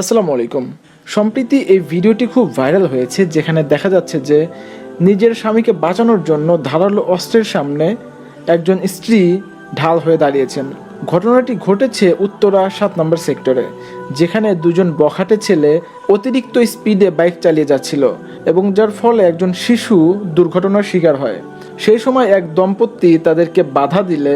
আসসালামু আলাইকুম। সম্প্রতি এই ভিডিওটি খুব ভাইরাল হয়েছে, যেখানে দেখা যাচ্ছে যে নিজের স্বামীকে বাঁচানোর জন্য ধারালো অস্ত্রের সামনে একজন স্ত্রী ঢাল হয়ে দাঁড়িয়েছেন। ঘটনাটি ঘটেছে উত্তরা সাত নম্বর সেক্টরে, যেখানে দুজন বখাটে ছেলে অতিরিক্ত স্পিডে বাইক চালিয়ে যাচ্ছিল এবং যার ফলে একজন শিশু দুর্ঘটনার শিকার হয়। সেই সময় এক দম্পতি তাদেরকে বাধা দিলে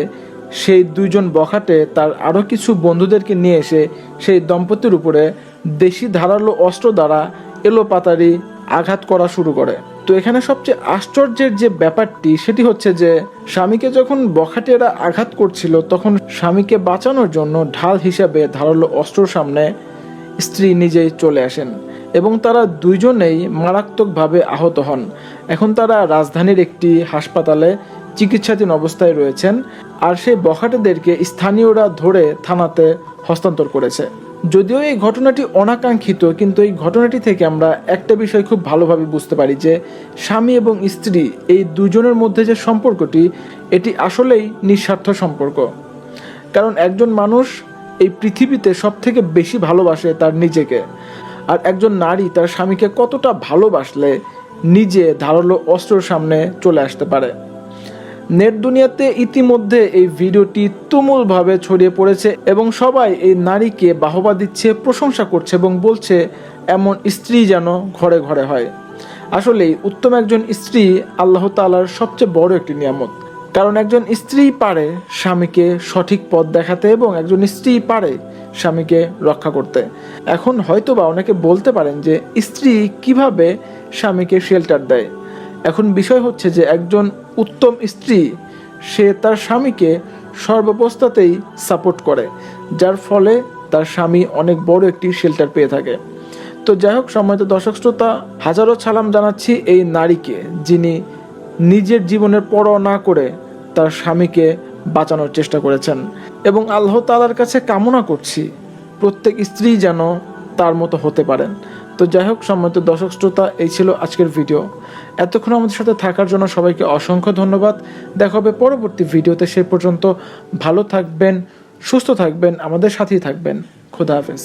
সেই দুইজন বখাটে তার আরও কিছু বন্ধুদেরকে নিয়ে এসে সেই দম্পতির উপরে দেশি ধারালো অস্ত্র দ্বারা এলোপাতারি আঘাত করা শুরু করে। তো এখানে সবচেয়ে আশ্চর্যের যে ব্যাপারটি, সেটি হচ্ছে যে স্বামীকে যখন বখাটেরা আঘাত করছিল, তখন স্বামীকে বাঁচানোর জন্য ঢাল হিসাবে ধারালো অস্ত্রর সামনে স্ত্রী নিজেই চলে আসেন এবং তারা দুইজনেই মারাত্মকভাবে আহত হন। এখন তারা রাজধানীর একটি হাসপাতালে চিকিৎসাধীন অবস্থায় রয়েছেন আর সেই বখাটেদেরকে স্থানীয়রা ধরে থানাতে হস্তান্তর করেছে। যদিও এই ঘটনাটি অনাকাঙ্ক্ষিত, কিন্তু এই ঘটনাটি থেকে আমরা একটা বিষয় খুব ভালোভাবে বুঝতে পারি যে স্বামী এবং স্ত্রী, এই দুজনের মধ্যে যে সম্পর্কটি, এটি আসলেই নিঃস্বার্থ সম্পর্ক। কারণ একজন মানুষ এই পৃথিবীতে সব থেকে বেশি ভালোবাসে তার নিজেকে, আর একজন নারী তার স্বামীকে কতটা ভালোবাসলে নিজে ধারালো অস্ত্রের সামনে চলে আসতে পারে। নেট দুনিয়াতে ইতিমধ্যে এই ভিডিওটি তুমুলভাবে ছড়িয়ে পড়েছে এবং সবাই এই নারীকে বাহবা দিচ্ছে, প্রশংসা করছে এবং বলছে, এমন স্ত্রী যেন ঘরে ঘরে হয়। আসলেই উত্তম একজন স্ত্রী আল্লাহ তালার সবচেয়ে বড় একটি নিয়ামত। কারণ একজন স্ত্রী পারে স্বামীকে সঠিক পথ দেখাতে এবং একজন স্ত্রী পারে স্বামীকে রক্ষা করতে। এখন হয়তোবা অনেকে বলতে পারেন যে স্ত্রী কীভাবে স্বামীকে শেল্টার দেয়। এখন বিষয় হচ্ছে যে একজন উত্তম স্ত্রী, সে তার স্বামীকে সর্বাবস্থাতেই সাপোর্ট করে, যার ফলে তার স্বামী অনেক বড় একটি শেল্টার পেয়ে থাকে। তো যাই হোক, সম্মানিত দর্শক শ্রোতা, হাজারো সালাম জানাচ্ছি এই নারীকে, যিনি নিজের জীবনের পরোয়া না করে তার স্বামীকে বাঁচানোর চেষ্টা করেছেন। এবং আল্লাহ তালার কাছে কামনা করছি, প্রত্যেক স্ত্রী যেন তার মতো হতে পারেন। তো যাই হোক, সম্মানিত দর্শক শ্রোতা, এই ছিল আজকের ভিডিও এতক্ষণ আমাদের সাথে থাকার জন্য সবাইকে অসংখ্য ধন্যবাদ। দেখা হবে পরবর্তী ভিডিওতে। সে পর্যন্ত ভালো থাকবেন, সুস্থ থাকবেন, আমাদের সাথেই থাকবেন। খুদা হাফেজ।